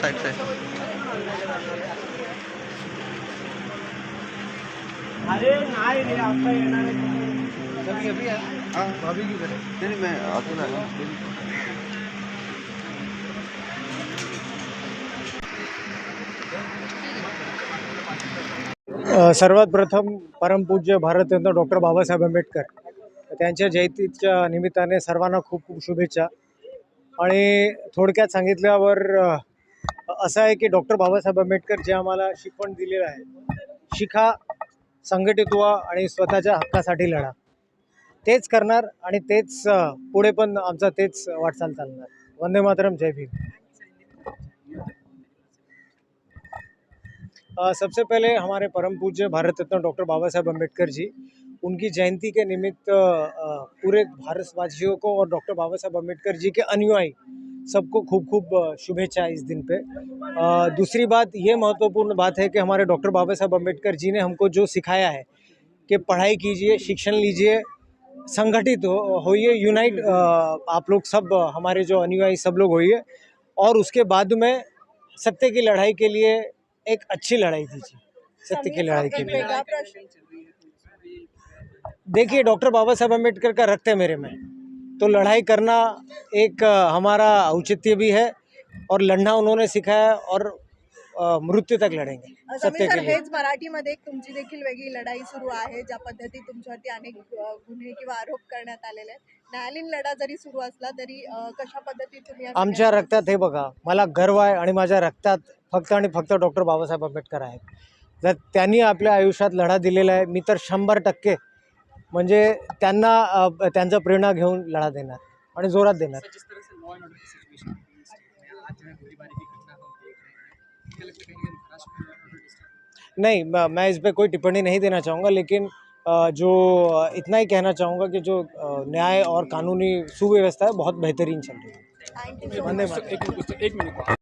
Side side. अरे नाही रे आता येणार हाँ भाभी की तरह नहीं नहीं मैं अकेला अ, सर्वात प्रथम परमपूज्य भारतरत्न डॉक्टर बाबासाहेब आंबेडकर त्यांच्या जयंतीच्या निमित्ताने सर्वांना खूप खूप शुभेच्छा. आणि थोडक्यात सांगितल्यावर असं आहे की डॉक्टर बाबासाहेब आंबेडकर जे आम्हाला शिकवण दिलेलं आहे शिखा संघटित व्हा आणि स्वतःच्या हक्कासाठी लढा. तेच करणार आणि तेच पुढे पण आमचा तेच वाटचाल चालणार. वंदे मातरम जय भीम. सबसे पहले हमारे परम पूज्य भारत रत्न डॉक्टर बाबा साहेब अम्बेडकर जी उनकी जयंती के निमित्त पूरे भारतवासियों को और डॉक्टर बाबा साहेब अंबेडकर जी के अनुयायी सबको खूब खूब शुभेच्छा इस दिन पे। अ, दूसरी बात ये महत्वपूर्ण बात है कि हमारे डॉक्टर बाबा साहब अंबेडकर जी ने हमको जो सिखाया है कि पढ़ाई कीजिए शिक्षण लीजिए संगठित हो होइए यूनाइट आप लोग सब हमारे जो अनुयायी सब लोग होइए और उसके बाद में सत्य की लड़ाई के लिए एक अच्छी लड़ाई दीजिए सत्य की लड़ाई के लिए। देखिए डॉक्टर बाबा साहब अम्बेडकर का रक्त है मेरे में। तो लड़ाई करना एक हमारा औचित्य भी है और लड़ना उन्होंने सिखाया और मृत्यू तक लड़ेंगे समीर सत्य के लिए। हेच मराठीमध्ये एक तुमची देखील वेगळी लढाई सुरू आहे ज्या पद्धतीत तुमच्यावरती अनेक गुन्हे किंवा आरोप करण्यात आलेले आहेत. न्यायालयीन लढा जरी सुरू असला तरी कशा पद्धतीत तुम्ही या आमच्या रक्तात हे बघा मला गर्व आहे आणि माझ्या रक्तात फक्त आणि फक्त डॉक्टर बाबासाहेब आंबेडकर आहेत. जर त्यांनी आपल्या आयुष्यात लढा दिलेला आहे मी तर शंभर टक्के म्हणजे त्यांना त्यांचा प्रेरणा घेऊन लढा देणार आणि जोरात देणार. है हैं है नहीं म- मैं इस पर कोई टिप्पणी नहीं देना चाहूँगा लेकिन जो इतना ही कहना चाहूँगा कि जो न्याय और कानूनी सुव्यवस्था है बहुत बेहतरीन चल रही है।